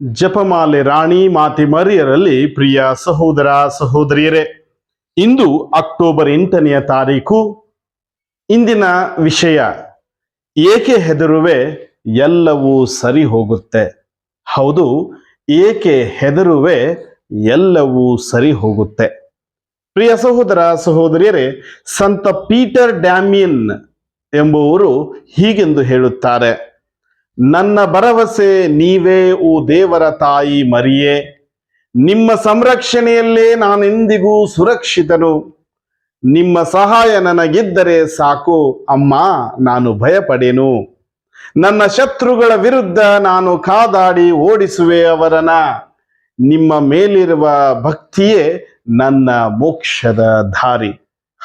ಜಪಮಾಲೆ ರಾಣಿ ಮಾತಿ ಮರಿಯರಲ್ಲಿ ಪ್ರಿಯ ಸಹೋದರ ಸಹೋದರಿಯರೇ, ಇಂದು ಅಕ್ಟೋಬರ್ ಎಂಟನೆಯ ತಾರೀಕು, ಇಂದಿನ ವಿಷಯ, ಏಕೆ ಹೆದರುವೆ ಎಲ್ಲವೂ ಸರಿ ಹೋಗುತ್ತೆ. ಹೌದು, ಏಕೆ ಹೆದರುವೆ ಎಲ್ಲವೂ ಸರಿ ಹೋಗುತ್ತೆ. ಪ್ರಿಯ ಸಹೋದರ ಸಹೋದರಿಯರೇ, ಸಂತ ಪೀಟರ್ ಡ್ಯಾಮಿಯನ್ ಎಂಬುವರು ಹೀಗೆಂದು ಹೇಳುತ್ತಾರೆ ನನ್ನ ಭರವಸೆ ನೀವೇ, ಓ ದೇವರ ತಾಯಿ ಮರಿಯೇ. ನಿಮ್ಮ ಸಂರಕ್ಷಣೆಯಲ್ಲೇ ನಾನೆಂದಿಗೂ ಸುರಕ್ಷಿತನು. ನಿಮ್ಮ ಸಹಾಯ ನನಗಿದ್ದರೆ ಸಾಕು, ಅಮ್ಮ, ನಾನು ಭಯಪಡೆನು. ನನ್ನ ಶತ್ರುಗಳ ವಿರುದ್ಧ ನಾನು ಕಾದಾಡಿ ಓಡಿಸುವೆ ಅವರನ್ನ. ನಿಮ್ಮ ಮೇಲಿರುವ ಭಕ್ತಿಯೇ ನನ್ನ ಮೋಕ್ಷದ ದಾರಿ.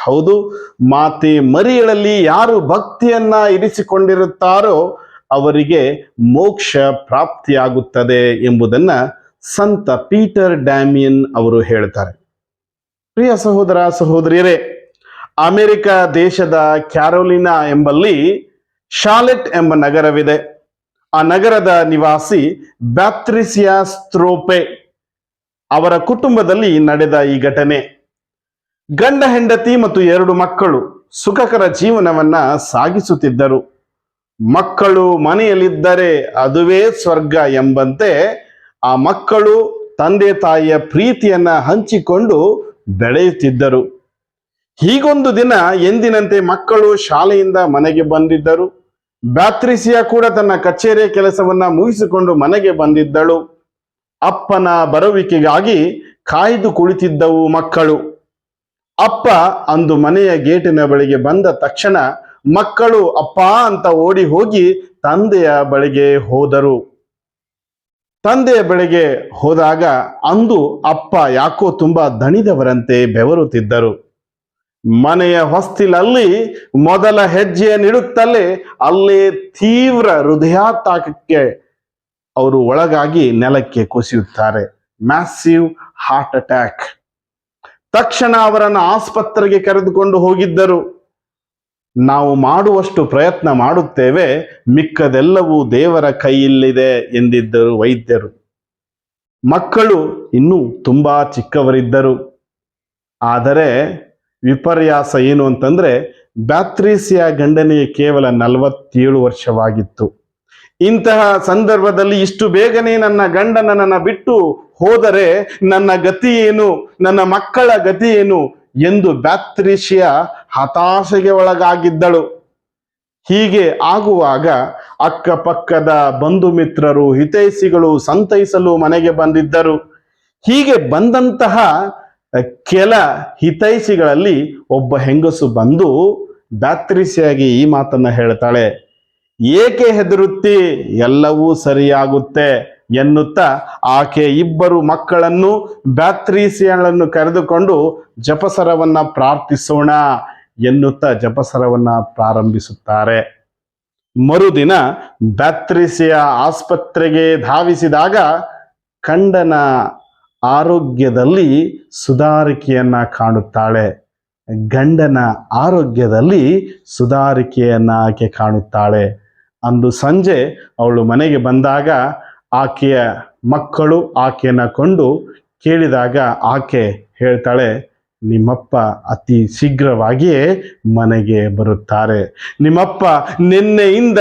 ಹೌದು, ಮಾತೆ ಮರಿಯಳಲ್ಲಿ ಯಾರು ಭಕ್ತಿಯನ್ನ ಇರಿಸಿಕೊಂಡಿರುತ್ತಾರೋ ಅವರಿಗೆ ಮೋಕ್ಷ ಪ್ರಾಪ್ತಿಯಾಗುತ್ತದೆ ಎಂಬುದನ್ನ ಸಂತ ಪೀಟರ್ ಡ್ಯಾಮಿಯನ್ ಅವರು ಹೇಳ್ತಾರೆ. ಪ್ರಿಯ ಸಹೋದರ ಸಹೋದರಿಯರೇ, ಅಮೆರಿಕ ದೇಶದ ಕ್ಯಾರೋಲಿನಾ ಎಂಬಲ್ಲಿ ಶಾಲೆಟ್ ಎಂಬ ನಗರವಿದೆ. ಆ ನಗರದ ನಿವಾಸಿ ಬ್ಯಾತ್ರಿಸಿಯಾ ಸ್ತ್ರೋಪೆ ಅವರ ಕುಟುಂಬದಲ್ಲಿ ನಡೆದ ಈ ಘಟನೆ. ಗಂಡ ಹೆಂಡತಿ ಮತ್ತು ಎರಡು ಮಕ್ಕಳು ಸುಖಕರ ಜೀವನವನ್ನ ಸಾಗಿಸುತ್ತಿದ್ದರು. ಮಕ್ಕಳು ಮನೆಯಲ್ಲಿದ್ದರೆ ಅದುವೇ ಸ್ವರ್ಗ ಎಂಬಂತೆ ಆ ಮಕ್ಕಳು ತಂದೆ ತಾಯಿಯ ಪ್ರೀತಿಯನ್ನ ಹಂಚಿಕೊಂಡು ಬೆಳೆಯುತ್ತಿದ್ದರು. ಹೀಗೊಂದು ದಿನ ಎಂದಿನಂತೆ ಮಕ್ಕಳು ಶಾಲೆಯಿಂದ ಮನೆಗೆ ಬಂದಿದ್ದರು. ಬ್ಯಾತ್ರಿಸಿಯ ಕೂಡ ತನ್ನ ಕಚೇರಿಯ ಕೆಲಸವನ್ನ ಮುಗಿಸಿಕೊಂಡು ಮನೆಗೆ ಬಂದಿದ್ದಳು. ಅಪ್ಪನ ಬರುವಿಕೆಗಾಗಿ ಕಾಯ್ದು ಕುಳಿತಿದ್ದವು ಮಕ್ಕಳು. ಅಪ್ಪ ಅಂದು ಮನೆಯ ಗೇಟಿನ ಬಳಿಗೆ ಬಂದ ತಕ್ಷಣ ಮಕ್ಕಳು ಅಪ್ಪ ಅಂತ ಓಡಿ ಹೋಗಿ ತಂದೆಯ ಬಳಿಗೆ ಹೋದರು. ತಂದೆಯ ಬಳಿಗೆ ಹೋದಾಗ ಅಂದು ಅಪ್ಪ ಯಾಕೋ ತುಂಬಾ ದಣಿದವರಂತೆ ಬೆವರುತ್ತಿದ್ದರು. ಮನೆಯ ಹೊಸ್ತಿಲಲ್ಲಿ ಮೊದಲ ಹೆಜ್ಜೆಯನ್ನಿಡುತ್ತಲೇ ಅಲ್ಲೇ ತೀವ್ರ ಹೃದಯಾತಾಕಕ್ಕೆ ಅವರು ಒಳಗಾಗಿ ನೆಲಕ್ಕೆ ಕುಸಿಯುತ್ತಾರೆ. Massive heart attack. ತಕ್ಷಣ ಅವರನ್ನು ಆಸ್ಪತ್ರೆಗೆ ಕರೆದುಕೊಂಡು ಹೋಗಿದ್ದರು. ನಾವು ಮಾಡುವಷ್ಟು ಪ್ರಯತ್ನ ಮಾಡುತ್ತೇವೆ, ಮಿಕ್ಕದೆಲ್ಲವೂ ದೇವರ ಕೈಯಲ್ಲಿದೆ ಎಂದಿದ್ದರು ವೈದ್ಯರು. ಮಕ್ಕಳು ಇನ್ನೂ ತುಂಬಾ ಚಿಕ್ಕವರಿದ್ದರು. ಆದರೆ ವಿಪರ್ಯಾಸ ಏನು ಅಂತಂದ್ರೆ ಬ್ಯಾತ್ರೀಸಿಯ ಗಂಡನಿಗೆ ಕೇವಲ ನಲವತ್ತೇಳು ವರ್ಷವಾಗಿತ್ತು. ಇಂತಹ ಸಂದರ್ಭದಲ್ಲಿ ಇಷ್ಟು ಬೇಗನೆ ನನ್ನ ಗಂಡ ನನ್ನನ್ನು ಬಿಟ್ಟು ಹೋದರೆ ನನ್ನ ಗತಿ ಏನು, ನನ್ನ ಮಕ್ಕಳ ಗತಿ ಏನು ಎಂದು ಬ್ಯಾತ್ರಿಷಿಯ ಹತಾಶೆಗೆ ಒಳಗಾಗಿದ್ದಳು. ಹೀಗೆ ಆಗುವಾಗ ಅಕ್ಕಪಕ್ಕದ ಬಂಧು ಮಿತ್ರರು ಹಿತೈಸಿಗಳು ಸಂತೈಸಲು ಮನೆಗೆ ಬಂದಿದ್ದರು. ಹೀಗೆ ಬಂದಂತಹ ಕೆಲ ಹಿತೈಸಿಗಳಲ್ಲಿ ಒಬ್ಬ ಹೆಂಗಸು ಬಂದು ಬ್ಯಾತ್ರಿಸಿಯಾಗಿ ಈ ಮಾತನ್ನ ಹೇಳ್ತಾಳೆ, ಏಕೆ ಹೆದರುತ್ತಿ? ಎಲ್ಲವೂ ಸರಿಯಾಗುತ್ತೆ ಎನ್ನುತ್ತಾ ಆಕೆ ಇಬ್ಬರು ಮಕ್ಕಳನ್ನು ಬ್ಯಾತ್ರಿಸಿಯನ್ನು ಕರೆದುಕೊಂಡು ಜಪಸರವನ್ನ ಪ್ರಾರ್ಥಿಸೋಣ. ಎನ್ನುತ್ತಾ ಜಪಸರವನ್ನ ಪ್ರಾರಂಭಿಸುತ್ತಾರೆ. ಮರುದಿನ ಬ್ಯಾತ್ರಿಸಿಯ ಆಸ್ಪತ್ರೆಗೆ ಧಾವಿಸಿದಾಗ ಕಂಡನ ಆರೋಗ್ಯದಲ್ಲಿ ಸುಧಾರಿಕೆಯನ್ನ ಕಾಣುತ್ತಾಳೆ. ಗಂಡನ ಆರೋಗ್ಯದಲ್ಲಿ ಸುಧಾರಿಕೆಯನ್ನ ಆಕೆ ಕಾಣುತ್ತಾಳೆ. ಅಂದು ಸಂಜೆ ಅವಳು ಮನೆಗೆ ಬಂದಾಗ ಆಕೆಯ ಮಕ್ಕಳು ಆಕೆಯನ್ನ ಕೊಂಡು ಕೇಳಿದಾಗ ಆಕೆ ಹೇಳ್ತಾಳೆ ನಿಮ್ಮಪ್ಪ ಅತಿ ಶೀಘ್ರವಾಗಿಯೇ ಮನೆಗೆ ಬರುತ್ತಾರೆ. ನಿಮ್ಮಪ್ಪ ನಿನ್ನೆಯಿಂದ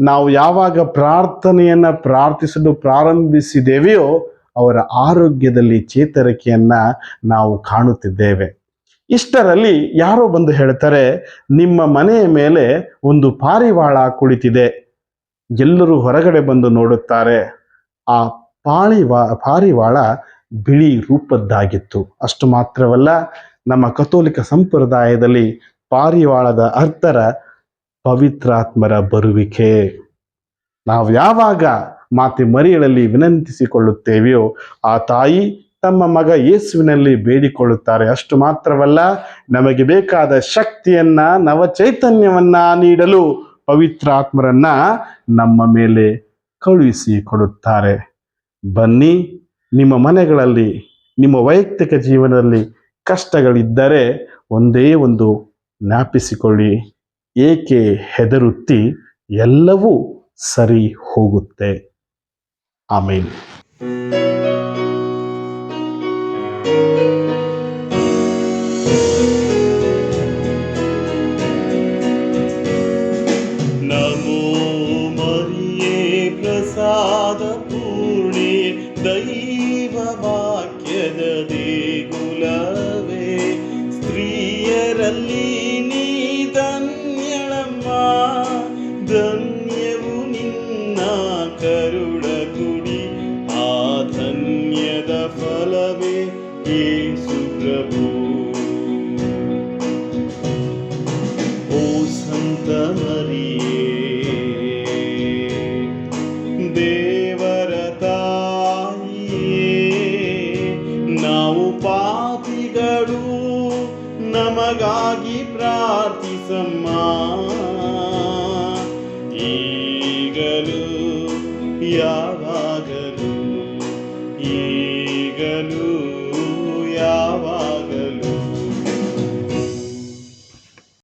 ನಾವು ಯಾವಾಗ ಪ್ರಾರ್ಥನೆಯನ್ನು ಪ್ರಾರ್ಥಿಸಲು ಪ್ರಾರಂಭಿಸಿದ್ದೇವೆಯೋ ಅವರ ಆರೋಗ್ಯದಲ್ಲಿ ಚೇತರಿಕೆಯನ್ನ ನಾವು ಕಾಣುತ್ತಿದ್ದೇವೆ. ಇಷ್ಟರಲ್ಲಿ ಯಾರೋ ಬಂದು ಹೇಳ್ತಾರೆ, ನಿಮ್ಮ ಮನೆಯ ಮೇಲೆ ಒಂದು ಪಾರಿವಾಳ ಕುಳಿತಿದೆ. ಎಲ್ಲರೂ ಹೊರಗಡೆ ಬಂದು ನೋಡುತ್ತಾರೆ. ಆ ಪಾಳಿವಾ, ಪಾರಿವಾಳ ಬಿಳಿ ರೂಪದ್ದಾಗಿತ್ತು. ಅಷ್ಟು ಮಾತ್ರವಲ್ಲ, ನಮ್ಮ ಕಥೋಲಿಕ ಸಂಪ್ರದಾಯದಲ್ಲಿ ಪಾರಿವಾಳದ ಅರ್ಥರ ಪವಿತ್ರಾತ್ಮರ ಬರುವಿಕೆ. ನಾವು ಯಾವಾಗ ಮಾತೆ ಮರಿಯಳಲ್ಲಿ ವಿನಂತಿಸಿಕೊಳ್ಳುತ್ತೇವೆಯೋ, ಆ ತಾಯಿ ತಮ್ಮ ಮಗ ಯೇಸುವಿನಲ್ಲಿ ಬೇಡಿಕೊಳ್ಳುತ್ತಾರೆ. ಅಷ್ಟು ಮಾತ್ರವಲ್ಲ, ನಮಗೆ ಬೇಕಾದ ಶಕ್ತಿಯನ್ನ ನವ ಚೈತನ್ಯವನ್ನ ನೀಡಲು ಪವಿತ್ರಾತ್ಮರನ್ನ ನಮ್ಮ ಮೇಲೆ ಕಳುಹಿಸಿ ಕೊಡುತ್ತಾರೆ. ಬನ್ನಿ ನಿಮ್ಮ ಮನೆಗಳಲ್ಲಿ, ನಿಮ್ಮ ವೈಯಕ್ತಿಕ ಜೀವನದಲ್ಲಿ ಕಷ್ಟಗಳಿದ್ದರೆ ಒಂದೇ ಒಂದು ಜ್ಞಾಪಿಸಿಕೊಳ್ಳಿ. ಏಕೆ ಹೆದರುತ್ತಿ ಎಲ್ಲವೂ ಸರಿ ಹೋಗುತ್ತೆ. ಆಮೇಲೆ ನಮೋ ಸ್ತ್ರೀಯರಲ್ಲಿ ನೀ ಧನ್ಯಳಮ್ಮ ಧನ್ಯವು ನಿನ್ನ ಕರುಳ ಗುಡಿ ಆ ಧನ್ಯದ ಫಲವೇ ಯೇಸು ಪ್ರಭು. ನಮಗಾಗಿ ಪ್ರಾರ್ಥಿಸಮ್ಮ. ಈಗಲೂ ಯಾವಾಗಲೂ